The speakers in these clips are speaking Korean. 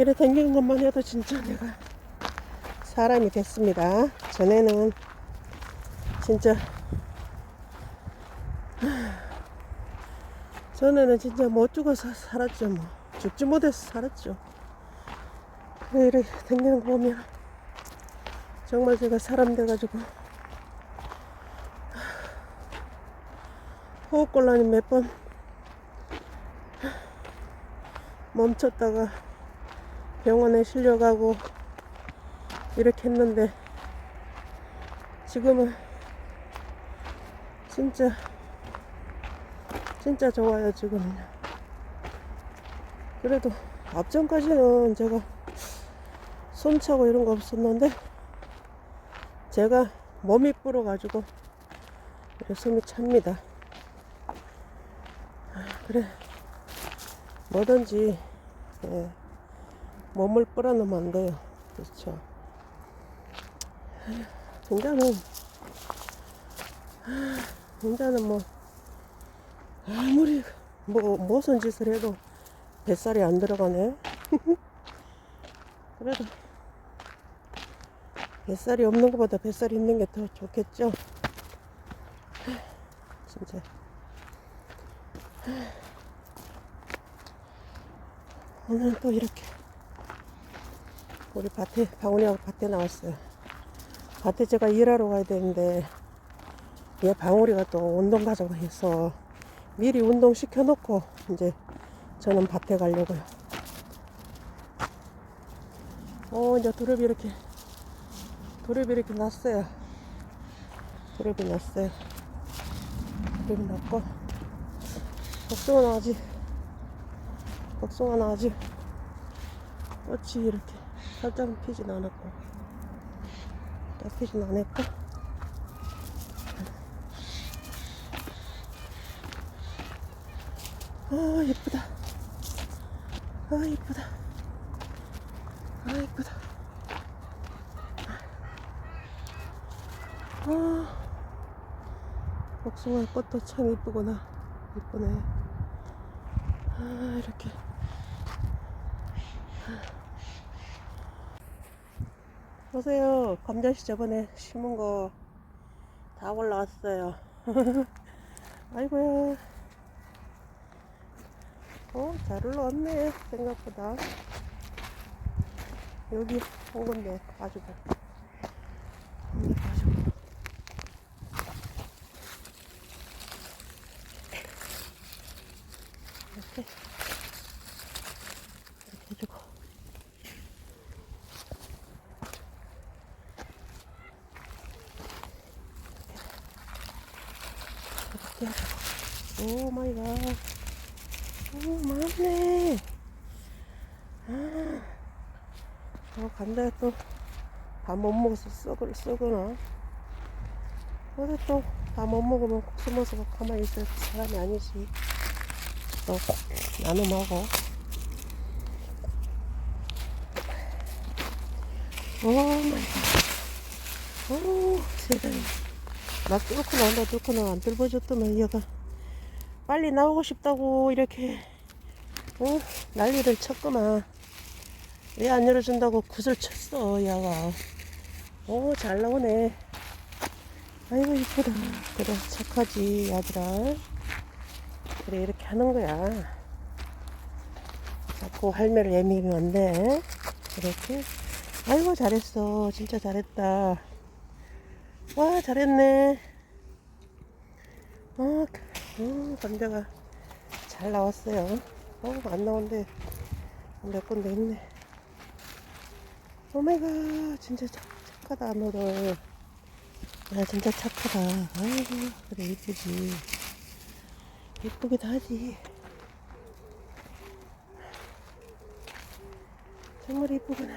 이래 댕기는 것만 해도 진짜 내가 사람이 됐습니다. 전에는 진짜 전에는 진짜 못 죽어서 살았죠 뭐 죽지 못해서 살았죠. 그래 이렇게 댕기는 거 보면 정말 제가 사람 돼가지고 호흡곤란이 몇 번 멈췄다가 병원에 실려가고 이렇게 했는데 지금은 진짜 진짜 좋아요 지금은요. 그래도 앞전까지는 제가 손차고 이런 거 없었는데 제가 몸이 불어가지고 이렇게 숨이 찹니다. 아, 그래. 뭐든지 예, 몸을 불어넣으면 안 돼요. 그렇죠? 인자는 인자는 뭐 아무리 뭐 무슨 짓을 해도 뱃살이 안 들어가네. 그래도 뱃살이 없는 것보다 뱃살이 있는 게 더 좋겠죠? 진짜. 오늘은 또 이렇게 우리 밭에 방울이하고 밭에 나왔어요. 밭에 제가 일하러 가야 되는데 얘 방울이가 또 운동 가자고 해서 미리 운동 시켜놓고 이제 저는 밭에 가려고요. 어 이제 두릅이 이렇게 두릅이 이렇게 났어요. 두릅이 났어요. 두릅이 났고 복숭아는 아직 복숭아는 아직 꽃이 이렇게 살짝 피진 않았고. 딱 피진 않았고. 아 예쁘다. 아 예쁘다. 아 예쁘다. 아. 복숭아 꽃도 참 이쁘구나. 이쁘네. 아 이렇게 보세요. 감자씨 저번에 심은 거 다 올라왔어요. 아이고야. 어, 잘 올라왔네, 생각보다. 여기 온 건데, 가지고. 음, 가지고. 이렇게. 이렇게 해주고. 오 마이 갓. 오, 많네. 아, 어, 감자에 또다 못 먹어서 썩을, 썩으나. 어디 또다 못 먹으면 꼭 숨어서 가만히 있을 사람이 아니지. 또 나눠 먹어. 오 마이 갓. 오, 세상에. 나 뚫고 나온다, 뚫고 나안 뚫어줬더만, 얘가. 빨리 나오고 싶다고 이렇게 어? 난리를 쳤구만. 왜 안 열어준다고 굿을 쳤어 야가. 오 잘 나오네. 아이고 이쁘다. 그래 착하지 아들아. 그래 이렇게 하는 거야. 자꾸 할매를 애미면 안돼 이렇게. 아이고 잘했어. 진짜 잘했다 와 잘했네 어, 음, 감자가 잘 나왔어요. 어, 안 나온데 몇 군데 있네. 오메가 진짜 착, 착하다 너를. 야 진짜 착하다. 아이고 그래 이쁘지. 이쁘기도 하지. 정말 이쁘구나.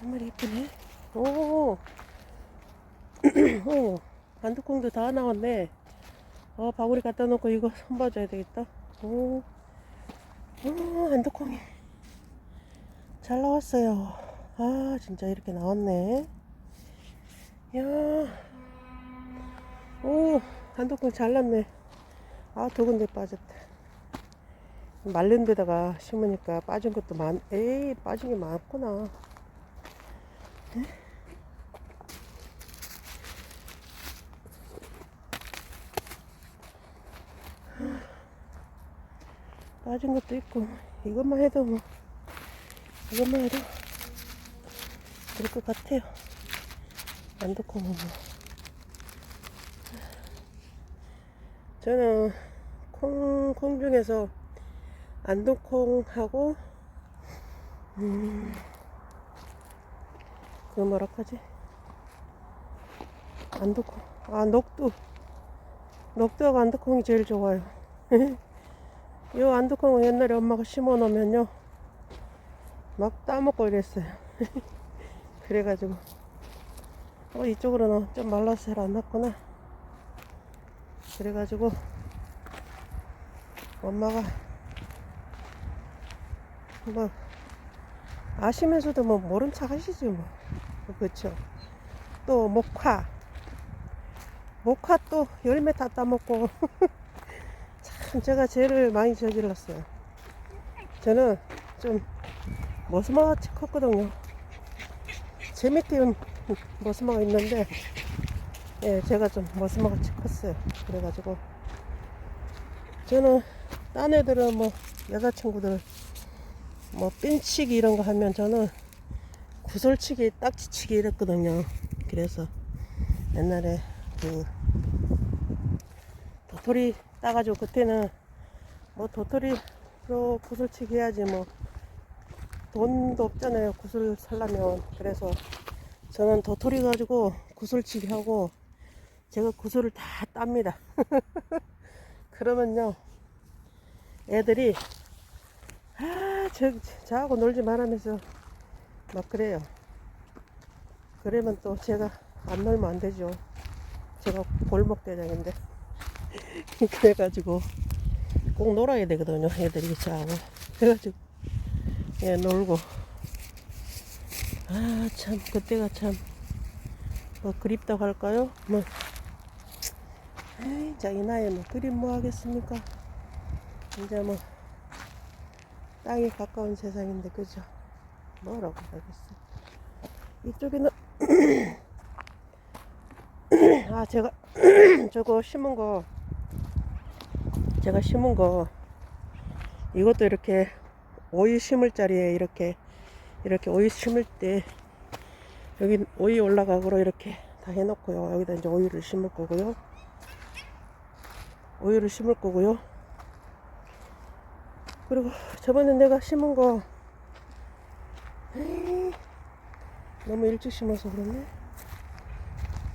정말 이쁘네. 오. 어, 반두콩도 다 나왔네. 어, 바구리 갖다 놓고 이거 손 봐줘야 되겠다. 오, 오, 반두콩이 잘 나왔어요. 아, 진짜 이렇게 나왔네. 야, 오, 반두콩 잘 났네. 아, 두 군데 빠졌다. 말른 데다가 심으니까 빠진 것도 많, 에이, 빠진 게 많구나. 에? 빠진 것도 있고, 이것만 해도 뭐, 이것만 해도 될 것 같아요. 안 듣고 뭐. 저는 콩, 콩 중에서 안동콩하고 음, 그 뭐라 하지? 안동콩 아 녹두. 녹두하고 안동콩이 제일 좋아요. 요 안동콩은 옛날에 엄마가 심어 놓으면요 막 따먹고 이랬어요. 그래가지고. 어 이쪽으로는 좀 말라서 잘 안 났구나. 그래가지고 엄마가 뭐 아시면서도 뭐 모른 척 하시지 뭐 그렇죠. 또 목화. 목화 또 열매 다 따먹고. 참 제가 죄를 많이 저질렀어요. 저는 좀 머스마같이 컸거든요. 제 밑에 머스마가 있는데 예 제가 좀 머스마같이 컸어요. 그래가지고. 저는 딴 애들은 뭐 여자친구들 뭐 핀치기 이런 거 하면 저는 구슬치기 딱지치기 이랬거든요. 그래서 옛날에 그 도토리 따가지고 그때는 뭐 도토리로 구슬치기 해야지 뭐 돈도 없잖아요 구슬 살려면. 그래서 저는 도토리 가지고 구슬치기 하고 제가 구슬을 다 땁니다. 그러면요 애들이 아, 저, 저하고 놀지 말라면서 막 그래요. 그러면 또 제가 안 놀면 안 되죠. 제가 골목 대장인데. 그래가지고 꼭 놀아야 되거든요. 애들이 저하고. 그래가지고 예, 놀고. 아, 참, 그때가 참, 뭐, 그립다고 할까요? 뭐, 에이, 자, 이 나이에 뭐, 그림 뭐 하겠습니까? 이제 뭐, 땅에 가까운 세상인데 그죠? 뭐라고 하겠어? 이쪽에는 아 제가 저거 심은 거 제가 심은 거 이것도 이렇게 오이 심을 자리에 이렇게 이렇게 오이 심을 때 여기 오이 올라가고로 이렇게 다 해놓고요. 여기다 이제 오이를 심을 거고요. 오이를 심을 거고요. 그리고 저번에 내가 심은 거 에이, 너무 일찍 심어서 그러네.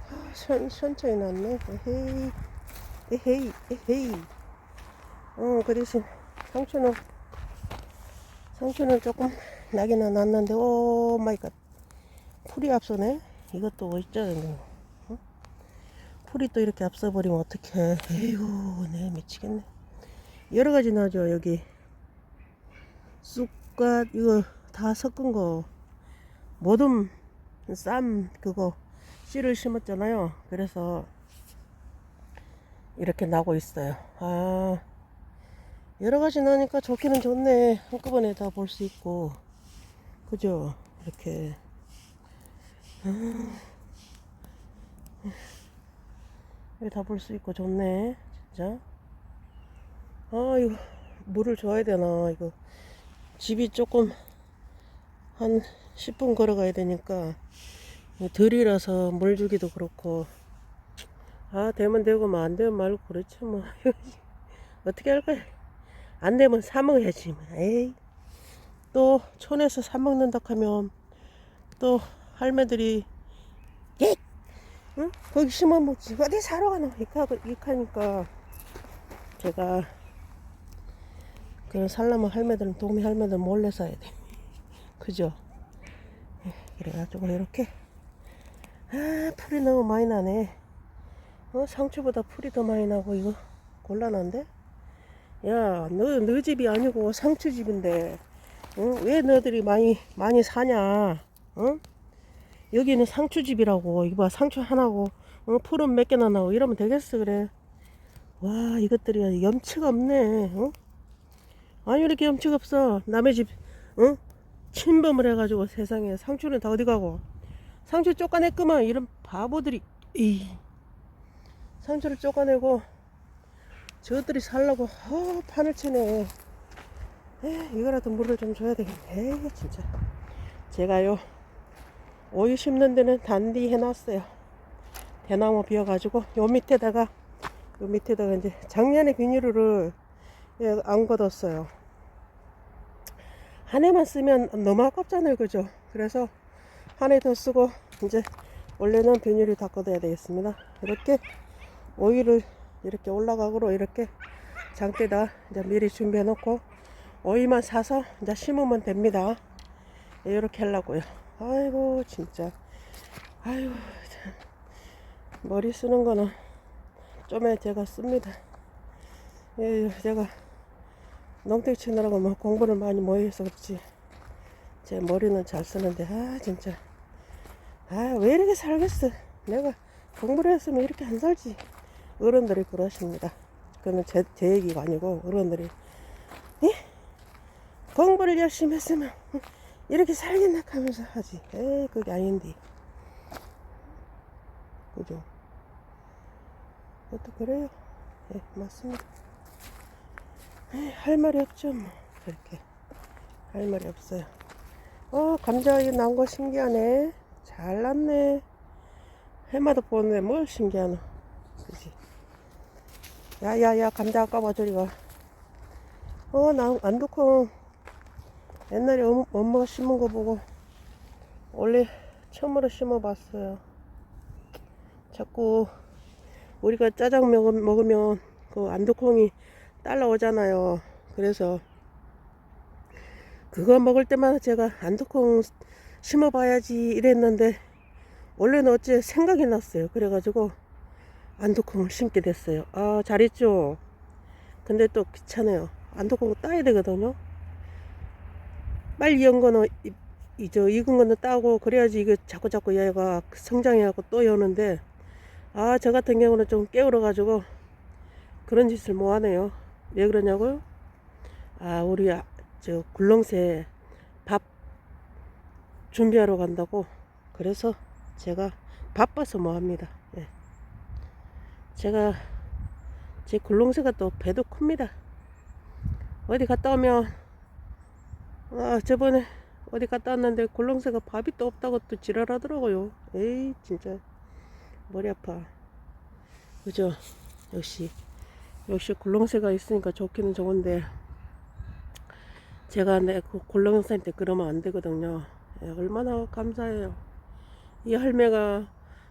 아, 천, 천천히 났네. 에헤이, 에헤이, 에헤이. 어, 그 대신 상추는, 상추는 조금 나기는 났는데, 오 마이 갓. 풀이 앞서네? 이것도 뭐 있잖아요. 어? 풀이 또 이렇게 앞서버리면 어떡해. 에이구, 네, 미치겠네. 여러 가지 나죠, 여기. 쑥갓 이거 다 섞은 거. 모둠 쌈 그거 씨를 심었잖아요. 그래서 이렇게 나고 있어요. 아 여러 가지 나니까 좋기는 좋네. 한꺼번에 다 볼 수 있고. 그죠? 이렇게. 다볼 수 있고 좋네 진짜. 아 이거 물을 줘야 되나 이거. 집이 조금 한 10분 걸어가야 되니까 들이라서 물 주기도 그렇고. 아 되면 되고 뭐 안 되면 말고 그렇지 뭐. 어떻게 할까요 안 되면 사 먹어야지 뭐. 에이. 또 촌에서 사 먹는다 하면 또 할매들이 예! 응? 거기 심어 먹지. 어디 사러 가노 이카니까 제가 그런 살라면 할매들은 동네 할매들 몰래 사야 돼. 그죠? 예, 그래가지고 이렇게 아 풀이 너무 많이 나네. 어 상추보다 풀이 더 많이 나고 이거 곤란한데? 야, 너, 너 집이 아니고 상추 집인데, 응? 왜 너들이 많이, 많이 사냐? 응? 여기는 상추 집이라고. 이거 봐, 상추 하나고, 어, 풀은 몇 개나 나고, 이러면 되겠어, 그래. 와, 이것들이 염치가 없네, 응? 아니 이렇게 염치가 없어 남의 집 응? 침범을 해가지고 세상에 상추는 다 어디 가고. 상추 쫓아냈구만. 이런 바보들이. 이. 상추를 쫓아내고 저들이 살라고 어, 판을 치네. 에, 이거라도 물을 좀 줘야 되겠네 에이, 진짜. 제가요 오이 심는 데는 단디 해놨어요. 대나무 비어가지고 요 밑에다가 요 밑에다가 이제 작년에 비닐을 예, 안 걷었어요 한 해만 쓰면 너무 아깝잖아요 그죠? 그래서 한 해 더 쓰고 이제 원래는 비닐을 다 걷어야 되겠습니다. 이렇게 오이를 이렇게 올라가고로 이렇게 장대다 이제 미리 준비해 놓고 오이만 사서 이제 심으면 됩니다. 이렇게 하려고요. 아이고 진짜. 아이고 참. 머리 쓰는 거는 좀에 제가 씁니다. 예, 제가 농땡 치느라고 뭐 공부를 많이 못 해서 그렇지. 제 머리는 잘 쓰는데 아 진짜. 아 왜 이렇게 살겠어? 내가 공부를 했으면 이렇게 안 살지. 어른들이 그러십니다. 그거는 제, 제 얘기가 아니고 어른들이 예? 공부를 열심히 했으면 이렇게 살겠나? 하면서 하지. 에 그게 아닌데. 그죠? 그것도 그래요. 예 맞습니다 할 말이 없죠 뭐. 그렇게 할 말이 없어요. 어 감자 이 나온 거 신기하네. 잘 났네. 해마다 보는데 뭘 신기하노. 그지? 야야야 감자 아까 봐 저리 가 어나 안두콩 옛날에 엄, 엄마가 심은 거 보고 원래 처음으로 심어봤어요. 자꾸 우리가 짜장 먹, 먹으면 그 안두콩이 딸라오잖아요. 그래서 그거 먹을 때마다 제가 안두콩 심어봐야지 이랬는데 원래는 어째 생각이 났어요. 그래가지고 안두콩을 심게 됐어요. 아 잘했죠? 근데 또 귀찮아요. 안두콩 따야 되거든요. 빨리 연 거는 이, 이, 저 익은 거는 따고 그래야지 이게 자꾸 자꾸 얘가 성장해갖고 또 여는데 아 저 같은 경우는 좀 깨울어 가지고 그런 짓을 뭐 하네요 왜 그러냐고요? 아 우리 아, 저 굴렁쇠 밥 준비하러 간다고. 그래서 제가 바빠서 뭐 합니다. 예. 제가 제 굴렁쇠가 또 배도 큽니다. 어디 갔다 오면 아 저번에 어디 갔다 왔는데 굴렁쇠가 밥이 또 없다고 또 지랄하더라고요. 에이 진짜. 머리 아파. 그죠? 역시 역시 굴렁쇠가 있으니까 좋기는 좋은데 제가 내그 굴렁쇠한테 그러면 안 되거든요. 예, 얼마나 감사해요. 이 할매가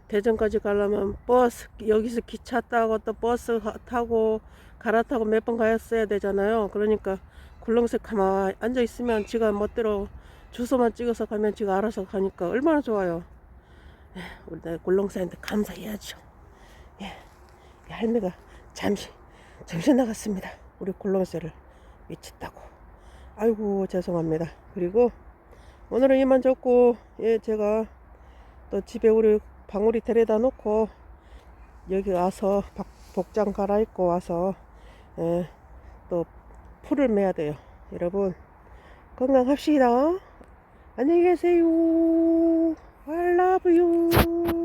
대전까지 가려면 버스 여기서 기차 타고 또 버스 가- 타고 갈아타고 몇 번 가였어야 되잖아요. 그러니까 굴렁쇠 가만히 앉아 있으면 지가 멋대로 주소만 찍어서 가면 지가 알아서 가니까 얼마나 좋아요. 예, 우리 내 굴렁쇠한테 감사해야죠. 예, 이 할매가 잠시 정신 나갔습니다. 우리 굴렁쇠를 미쳤다고. 아이고 죄송합니다. 그리고 오늘은 이만 줬고 예 제가 또 집에 우리 방울이 데려다 놓고 여기 와서 박- 복장 갈아입고 와서 예, 또 풀을 매야 돼요. 여러분 건강합시다. 안녕히 계세요. I love you